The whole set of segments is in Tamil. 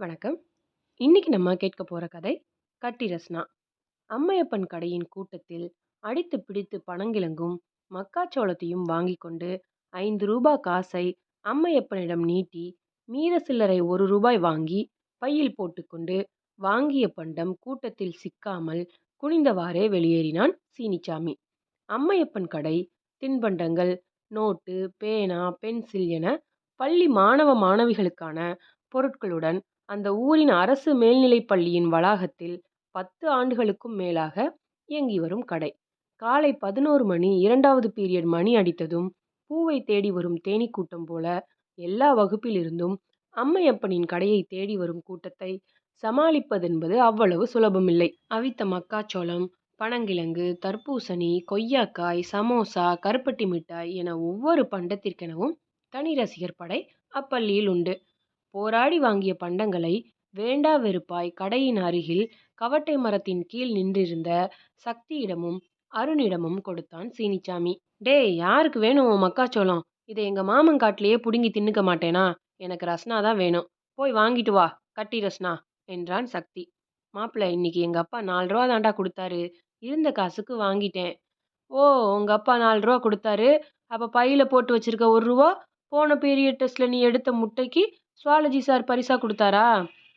வணக்கம். இன்னைக்கு நம்ம கேட்க போற கதை கட்டி ரஸ்னா. அம்மையப்பன் கடையின் கூட்டத்தில் அடித்து பிடித்து பனங்கிழங்கும் மக்காச்சோளத்தையும் வாங்கிக் கொண்டு ஐந்து ரூபா காசை அம்மையப்பனிடம் நீட்டி மீத சில்லறை ஒரு ரூபாய் வாங்கி பையில் போட்டுக்கொண்டு வாங்கிய பண்டம் கூட்டத்தில் சிக்காமல் குனிந்தவாறே வெளியேறினான் சீனிச்சாமி. அம்மையப்பன் கடை தின்பண்டங்கள் நோட்டு பேனா பென்சில் என பள்ளி மாணவ மாணவிகளுக்கான பொருட்களுடன் அந்த ஊரின் அரசு மேல்நிலைப் பள்ளியின் வளாகத்தில் பத்து ஆண்டுகளுக்கும் மேலாக இயங்கி வரும் கடை. காலை பதினோரு மணி இரண்டாவது பீரியட் மணி அடித்ததும் பூவை தேடி வரும் தேனீக் கூட்டம் போல எல்லா வகுப்பிலிருந்தும் அம்மையப்பனின் கடையை தேடி வரும் கூட்டத்தை சமாளிப்பதென்பது அவ்வளவு சுலபமில்லை. அவித்த மக்காச்சோளம் பனங்கிழங்கு தர்பூசணி கொய்யாக்காய் சமோசா கருப்பட்டி மிட்டாய் என ஒவ்வொரு பண்டத்திற்கெனவும் தனி ரசிகர் படை அப்பள்ளியில் உண்டு. போராடி வாங்கிய பண்டங்களை வேண்டா வெறுப்பாய் கடையின் அருகில் கவட்டை மரத்தின் கீழ் நின்றிருந்த சக்தியிடமும் அருணிடமும் கொடுத்தான் சீனிச்சாமி. டேய் யாருக்கு வேணும் உன் மக்காச்சோளம் இதை எங்க மாமன் புடுங்கி தின்னுக்க மாட்டேனா எனக்கு ரஸ்னா தான் வேணும் போய் வாங்கிட்டு வா கட்டி ரஸ்னா என்றான் சக்தி. மாப்ள இன்னைக்கு எங்க அப்பா நாலு ரூபா தாண்டா குடுத்தாரு இருந்த காசுக்கு வாங்கிட்டேன். ஓ உங்க அப்பா நாலு ரூபா குடுத்தாரு அப்ப பையில போட்டு வச்சிருக்க ஒரு ரூபா போன பீரியட் டெஸ்ட்ல நீ எடுத்த முட்டைக்கு சுவாலஜி சார் பரிசா கொடுத்தாரா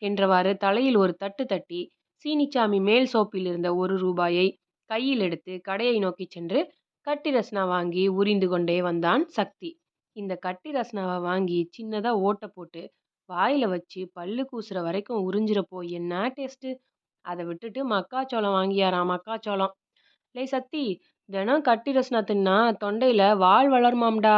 என்றவாறு தலையில் ஒரு தட்டு தட்டி சீனிச்சாமி மேல் சோப்பில் இருந்த ஒரு ரூபாயை கையில் எடுத்து கடையை நோக்கிச் சென்று கட்டி ரஸ்னா வாங்கி உரிந்து கொண்டே வந்தான் சக்தி. இந்த கட்டி ரஸ்னாவை வாங்கி சின்னதாக ஓட்டை போட்டு வாயில் வச்சு பல்லு கூசுற வரைக்கும் உறிஞ்சிறப்போ என்ன டேஸ்ட்டு அதை விட்டுட்டு மக்காச்சோளம் வாங்கியாராம் மக்காச்சோளம். லே சக்தி தினம் கட்டி ரஸ்னா தின்னா தொண்டையில் வால் வளருமாம்டா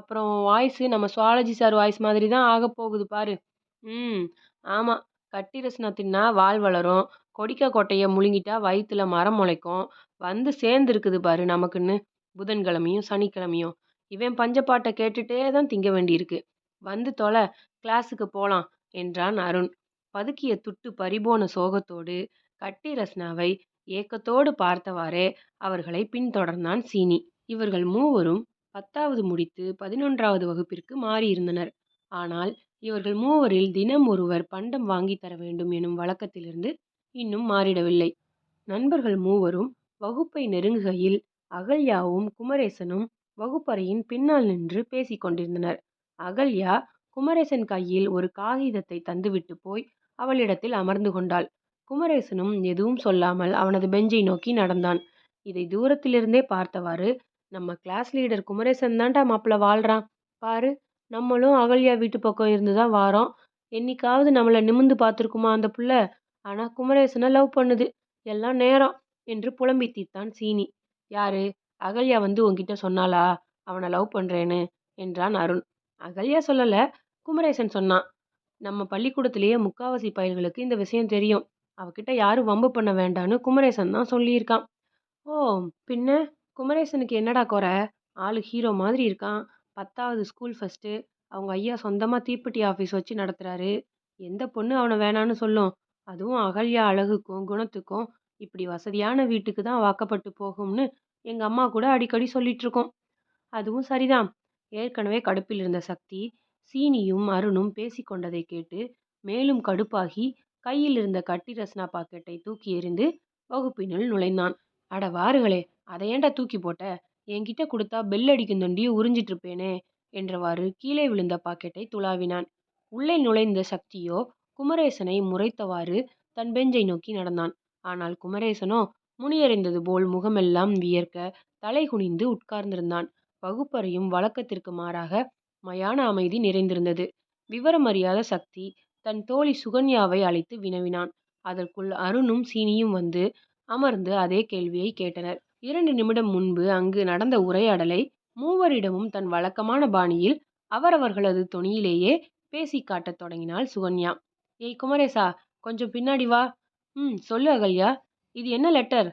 அப்புறம் வாய்ஸு நம்ம சுவாலஜி சார் வாய்ஸ் மாதிரி தான் ஆகப் போகுது பாரு. ம் ஆமாம் கட்டி ரசனா தின்னா வால் வளரும் கொடிக்கா கொட்டையை முழுங்கிட்டா வயிற்றுல மரம் முளைக்கும் வந்து சேர்ந்துருக்குது பாரு நமக்குன்னு புதன்கிழமையும் சனிக்கிழமையும் இவன் பஞ்சப்பாட்டை கேட்டுட்டே தான் திங்க வேண்டியிருக்கு. வந்து தொலை கிளாஸுக்கு போகலாம் என்றான் அருண் பதுக்கிய துட்டு பறிபோன சோகத்தோடு கட்டி ரஸ்னாவை ஏக்கத்தோடு பார்த்தவாறே அவர்களை பின்தொடர்ந்தான் சீனி. இவர்கள் மூவரும் பத்தாவது முடித்து பதினொன்றாவது வகுப்பிற்கு மாறியிருந்தனர். ஆனால் இவர்கள் மூவரில் தினம் ஒருவர் பண்டம் வாங்கித் தர வேண்டும் எனும் வழக்கத்திலிருந்து இன்னும் மாறிடவில்லை. நண்பர்கள் மூவரும் வகுப்பை நெருங்குகையில் அகல்யாவும் குமரேசனும் வகுப்பறையின் பின்னால் நின்று பேசிக் கொண்டிருந்தனர். அகல்யா குமரேசன் கையில் ஒரு காகிதத்தை தந்துவிட்டு போய் அவளிடத்தில் அமர்ந்து கொண்டாள். குமரேசனும் எதுவும் சொல்லாமல் அவனது பெஞ்சை நோக்கி நடந்தான். இதை தூரத்திலிருந்தே பார்த்தவாறு நம்ம கிளாஸ் லீடர் குமரேசன் தான்டா மாப்பிள்ள வாழ்கிறான் பாரு நம்மளும் அகல்யா வீட்டு பக்கம் இருந்து தான் வாரோம் என்னைக்காவது நம்மளை நிமிர்ந்து பார்த்துருக்குமா அந்த புள்ள ஆனால் குமரேசனை லவ் பண்ணுது எல்லாம் நேரம் என்று புலம்பி தீர்த்தான் சீனி. யாரு அகல்யா வந்து உங்ககிட்ட சொன்னாளா அவனை லவ் பண்ணுறேன்னு என்றான் அருண். அகல்யா சொல்லலை குமரேசன் சொன்னான். நம்ம பள்ளிக்கூடத்திலேயே முக்காவாசி பயல்களுக்கு இந்த விஷயம் தெரியும். அவகிட்ட யாரும் வம்பு பண்ண வேண்டான்னு குமரேசன் தான் சொல்லியிருக்கான். ஓ பின்ன குமரேசனுக்கு என்னடா குறை ஆளு ஹீரோ மாதிரி இருக்கான். பத்தாவது ஸ்கூல் ஃபஸ்ட்டு அவங்க ஐயா சொந்தமாக தீப்பெட்டி ஆஃபீஸ் வச்சு நடத்துகிறாரு எந்த பொண்ணு அவனை வேணான்னு சொல்லும். அதுவும் அகல்யா அழகுக்கும் குணத்துக்கும் இப்படி வசதியான வீட்டுக்கு தான் வாக்கப்பட்டு போகும்னு எங்கள் அம்மா கூட அடிக்கடி சொல்லிகிட்ருக்கோம் அதுவும் சரிதான். ஏற்கனவே கடுப்பில் இருந்த சக்தி சீனியும் அருணும் பேசி கொண்டதை கேட்டு மேலும் கடுப்பாகி கையில் இருந்த கட்டி ரஸ்னா பாக்கெட்டை தூக்கி எறிந்து வகுப்பினுள் நுழைந்தான். அட வாருகளே அதை ஏன்டா தூக்கி போட்ட என்கிட்ட கொடுத்தா பெல் அடிக்கும் தொண்டி உறிஞ்சிட்டு இருப்பேனே என்றவாறு கீழே விழுந்த பாக்கெட்டை துளாவினான். உள்ளே நுழைந்த சக்தியோ குமரேசனை முறைத்தவாறு தன் பெஞ்சை நோக்கி நடந்தான். ஆனால் குமரேசனோ முனியறிந்தது போல் முகமெல்லாம் வியர்க்க தலை குனிந்து உட்கார்ந்திருந்தான். வகுப்பறையும் வழக்கத்திற்கு மாறாக மயான அமைதி நிறைந்திருந்தது. விவரமறியாத சக்தி தன் தோழி சுகன்யாவை அழைத்து வினவினான். அதற்குள் அருணும் சீனியும் வந்து அமர்ந்து அதே கேள்வியை கேட்டனர். இரண்டு நிமிடம் முன்பு அங்கு நடந்த உரையாடலை மூவரிடமும் தன் வழக்கமான பாணியில் அவரவர்களது தொனியிலேயே பேசி காட்டத் தொடங்கினாள் சுகன்யா. ஏய் குமரேசா கொஞ்சம் பின்னாடி வா. ம் சொல்லு அகல்யா இது என்ன லெட்டர்?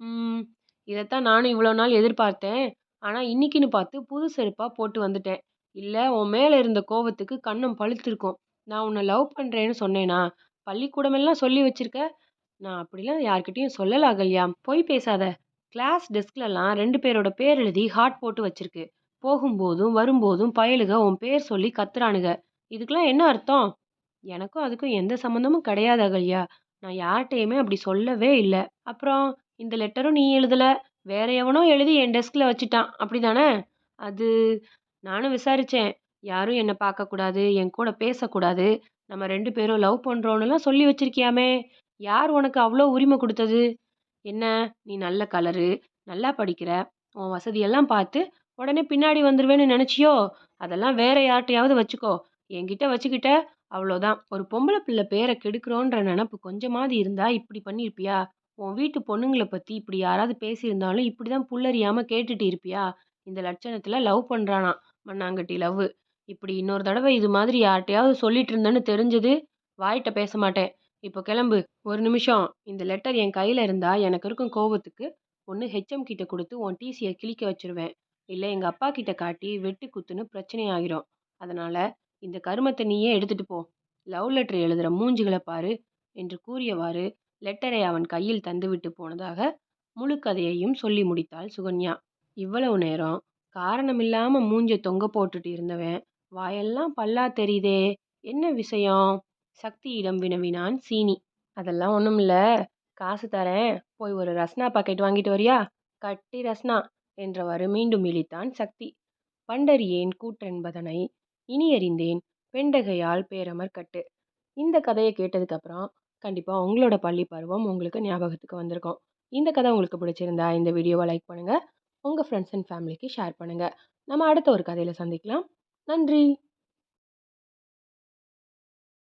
ம் இதைத்தான் நானும் இவ்வளோ நாள் எதிர்பார்த்தேன். ஆனால் இன்னைக்குன்னு பார்த்து புது செருப்பாக போட்டு வந்துட்டேன். இல்லை உன் மேலே இருந்த கோவத்துக்கு கன்னம் பழுத்திருக்கும். நான் உன்னை லவ் பண்ணுறேன்னு சொன்னேனா பள்ளிக்கூடமெல்லாம் சொல்லி வச்சிருக்க. நான் அப்படிலாம் யார்கிட்டயும் சொல்லல அகல்யா. பொய் பேசாத. கிளாஸ் டெஸ்க்லலாம் ரெண்டு பேரோட பேர் எழுதி ஹார்ட் போட்டு வச்சிருக்கு. போகும்போதும் வரும்போதும் பயலுக உன் பேர் சொல்லி கத்துறானுங்க இதுக்கெல்லாம் என்ன அர்த்தம்? எனக்கும் அதுக்கும் எந்த சம்மந்தமும் கிடையாது அகல்யா. நான் யார்கிட்டையுமே அப்படி சொல்லவே இல்லை அப்புறம் இந்த லெட்டரும் நீ எழுதல. வேற எவனோ எழுதி என் டெஸ்கில் வச்சுட்டான். அப்படி தானே அது நானும் விசாரித்தேன் யாரும் என்னை பார்க்கக்கூடாது, என் கூட பேசக்கூடாது. நம்ம ரெண்டு பேரும் லவ் பண்ணுறோன்னுலாம் சொல்லி வச்சிருக்கியாமே! யார் உனக்கு அவ்வளோ உரிமை கொடுத்தது என்ன நீ நல்ல கலரு, நல்லா படிக்கிற, உன் வசதியெல்லாம் பார்த்து உடனே பின்னாடி வந்துடுவேன்னு நினச்சியோ அதெல்லாம் வேற யார்கிட்டையாவது வச்சுக்கோ. என்கிட்ட வச்சுக்கிட்ட அவ்வளோதான். ஒரு பொம்பளை பிள்ளை பேரை கெடுக்குறோன்ற நினப்பு கொஞ்சமாவது இருந்தா இப்படி பண்ணியிருப்பியா? உன் வீட்டு பொண்ணுங்களை பற்றி இப்படி யாராவது பேசியிருந்தாலும் இப்படிதான் புல்லறியாமல் கேட்டுட்டு இருப்பியா? இந்த லட்சணத்தில் லவ் பண்ணுறானா மண்ணாங்கட்டி லவ் இப்படி இன்னொரு தடவை இது மாதிரி யார்கிட்டையாவது சொல்லிட்டு இருந்தேன்னு தெரிஞ்சது, வாய்ட்ட பேச மாட்டேன். இப்போ கிளம்பு. ஒரு நிமிஷம். இந்த லெட்டர் என் கையில் இருந்தால் எனக்கு இருக்கும் கோபத்துக்கு ஒன்று ஹெச்எம் கிட்ட கொடுத்து உன் டிசியை கிழிக்க வச்சுருவேன். இல்லை எங்கள் அப்பா கிட்ட காட்டி வெட்டு குத்துன்னு பிரச்சனையாகிரும் அதனால் இந்த கருமத்தை நீயே எடுத்துகிட்டு போ. லவ் லெட்டர் எழுதுகிற மூஞ்சுகளை பாரு என்று கூறியவாறு லெட்டரை அவன் கையில் தந்துவிட்டு போனதாக முழு கதையையும் சொல்லி முடித்தாள் சுகன்யா. இவ்வளவு நேரம் காரணமில்லாமல் மூஞ்ச தொங்க போட்டுட்டு இருந்தவன் வாயெல்லாம் பல்லா தெரியுதே என்ன விஷயம்? சக்தியிடம் வினவினான் சீனி. அதெல்லாம் ஒன்றும் இல்லை காசு தரேன். போய் ஒரு ரஸ்னா பாக்கெட் வாங்கிட்டு வரியா? கட்டி ரஸ்னா என்றவாறு மீண்டும் இழித்தான் சக்தி. பண்டறியேன் கூற்றென்பதனை இனியறிந்தேன் பெண்டகையால் பேரமர் கட்டு. இந்த கதையை கேட்டதுக்கு அப்புறம் உங்களோட பள்ளி பருவம் உங்களுக்கு ஞாபகத்துக்கு வந்திருக்கும். இந்த கதை உங்களுக்கு பிடிச்சிருந்தா இந்த வீடியோவை லைக் பண்ணுங்கள் உங்கள் ஃப்ரெண்ட்ஸ் அண்ட் ஃபேமிலிக்கு ஷேர் பண்ணுங்கள் நம்ம அடுத்த ஒரு கதையில் சந்திக்கலாம். நன்றி.